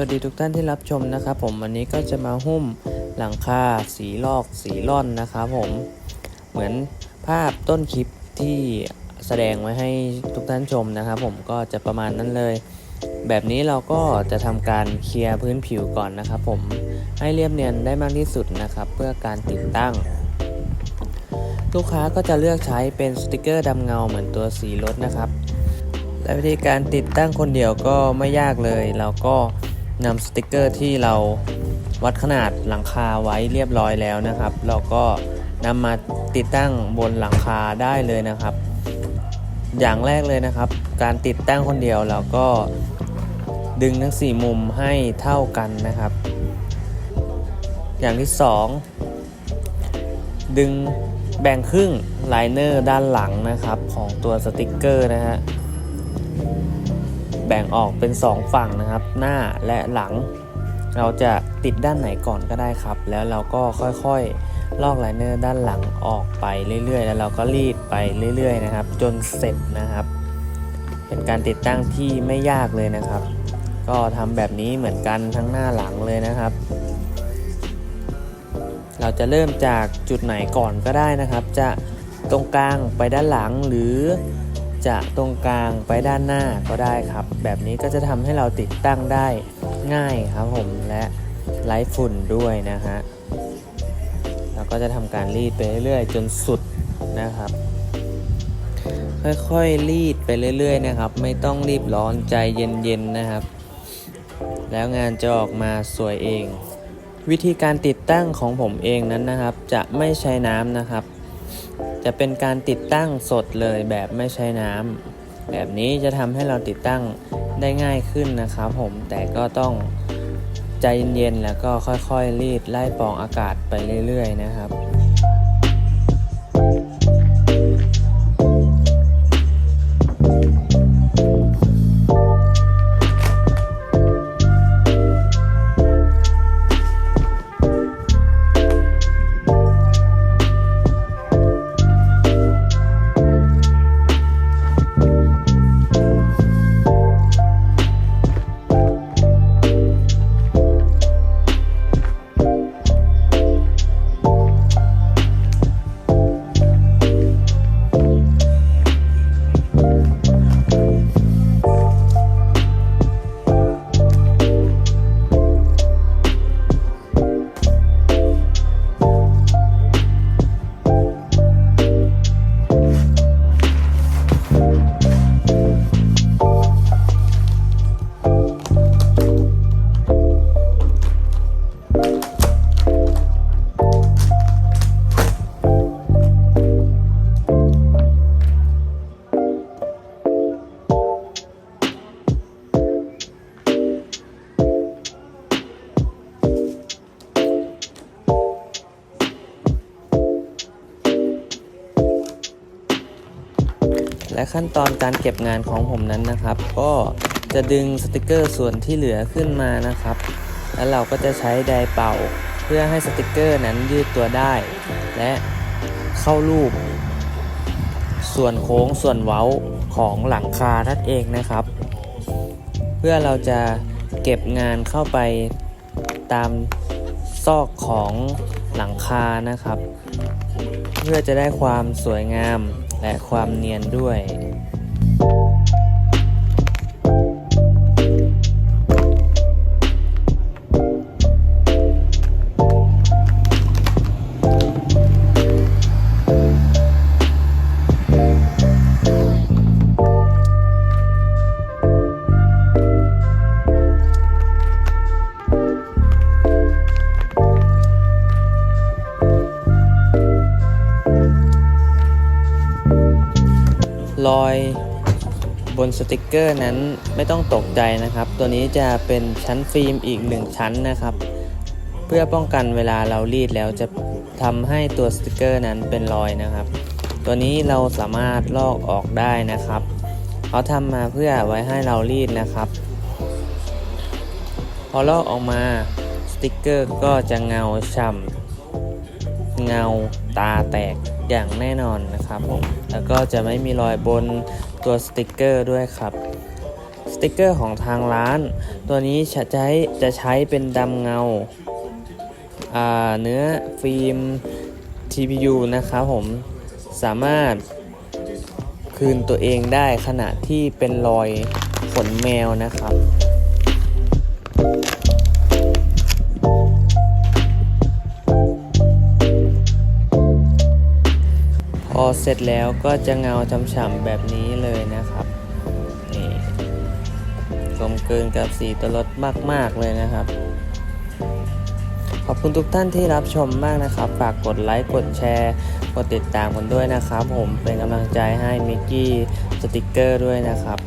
วัสดีทุกท่านที่รับชมนะครับผมวันนี้ก็จะมาหุ้มหลังคาสีลอกสีล่อนนะครับผมเหมือนภาพต้นคลิปที่แสดงไว้ให้ทุกท่านชมนะครับผมก็จะประมาณนั้นเลย แบบนี้เราก็จะทำการเคลียร์พื้นผิวก่อนนะครับผมให้เรียบเนียนได้มากที่สุดนะครับ เพื่อการติดตั้ง ลูกค้าก็จะเลือกใช้เป็นสติกเกอร์ดำเงาเหมือนตัวสีรถนะครับและวิธีการติดตั้งคนเดียวก็ไม่ยากเลย เราก็ นำสติกเกอร์ที่เราวัดขนาดหลังคาไว้เรียบร้อยแล้วนะครับ เราก็นำมาติดตั้งบนหลังคาได้เลยนะครับ อย่างแรกเลยนะครับ การติดตั้งคนเดียวเราก็ดึงทั้ง 4 มุมให้เท่ากันนะครับ อย่างที่ 2 ดึงแบ่งครึ่งไลเนอร์ด้านหลังนะครับของตัวสติกเกอร์นะฮะ แบ่งออกเป็น 2 ฝั่งนะครับ หน้าและหลัง เราจะติดด้านไหนก่อนก็ได้ครับ แล้วเราก็ค่อยๆลอกไลเนอร์ด้านหลังออกไปเรื่อยๆ แล้วเราก็รีดไปเรื่อย ๆ นะครับ จนเสร็จนะครับ เป็นการติดตั้งที่ไม่ยากเลยนะครับ ก็ทำแบบนี้เหมือนกันทั้งหน้าหลังเลยนะครับเราจะเริ่มจากจุดไหนก่อนก็ได้นะครับ จะตรงกลางไปด้านหลังหรือ จะตรงกลางไปด้านหน้าก็ได้ครับ แบบนี้ก็จะทำให้เราติดตั้งได้ง่ายครับผมและไร้ฝุ่นด้วยนะฮะเราก็จะทำการรีดไปเรื่อยๆ จนสุดนะครับ ค่อยๆรีดไปเรื่อยๆนะครับ ไม่ต้องรีบร้อนใจเย็นๆนะครับ แล้วงานจะออกมาสวยเอง วิธีการติดตั้งของผมเองนั้นนะครับ จะไม่ใช้น้ำนะครับ จะเป็นการติดตั้งสดเลยแบบไม่ใช้น้ำแบบนี้จะทำให้เราติดตั้งได้ง่ายขึ้นนะครับผมแต่ก็ต้องใจเย็นๆแล้วก็ค่อยๆรีดไล่ปองอากาศไปเรื่อยๆนะครับ และขั้นตอนการเก็บงานของผมนั้นนะครับ ก็จะดึงสติกเกอร์ส่วนที่เหลือขึ้นมานะครับ แล้วเราก็จะใช้ไดร์เป่า เพื่อให้สติกเกอร์นั้นยืดตัวได้ และเข้ารูป ส่วนโค้งส่วนเว้าของหลังคานั่นเองนะครับ เพื่อเราจะเก็บงานเข้าไปตามซอกของหลังคานะครับ เพื่อจะได้ความสวยงาม และความเนียนด้วย รอยบนสติกเกอร์นั้นไม่ต้องตกใจนะครับ ตัวนี้จะเป็นชั้นฟิล์มอีกหนึ่งชั้นนะครับ เพื่อป้องกันเวลาเรารีดแล้วจะทำให้ตัวสติกเกอร์นั้นเป็นรอยนะครับ ตัวนี้เราสามารถลอกออกได้นะครับเขาทำมาเพื่อไว้ให้เรารีดนะครับ พอลอกออกมาสติกเกอร์ก็จะเงาฉ่ำ เงาตาแตกอย่างแน่นอนนะครับผมแล้วก็จะไม่มีรอยบนตัวสติกเกอร์ด้วยครับสติกเกอร์ของทางร้าน ตัวนี้จะใช้จะใช้เป็นดำเงาอ่าเนื้อฟิล์ม TPU นะครับผมสามารถคืนตัวเองได้ขณะที่เป็นรอยขนแมวนะครับ อเสร็จแล้วก็จะเงาฉ่ำๆแบบนี้เลยนะครับนี่กลมกลืนกับสีตัวรถมากๆเลยนะครับ ขอบคุณทุกท่านที่รับชมมากนะครับ ฝากกดไลค์กดแชร์กดติดตามกันด้วยนะครับ ผมเป็นกำลังใจให้มิกกี้สติกเกอร์ด้วยนะครับ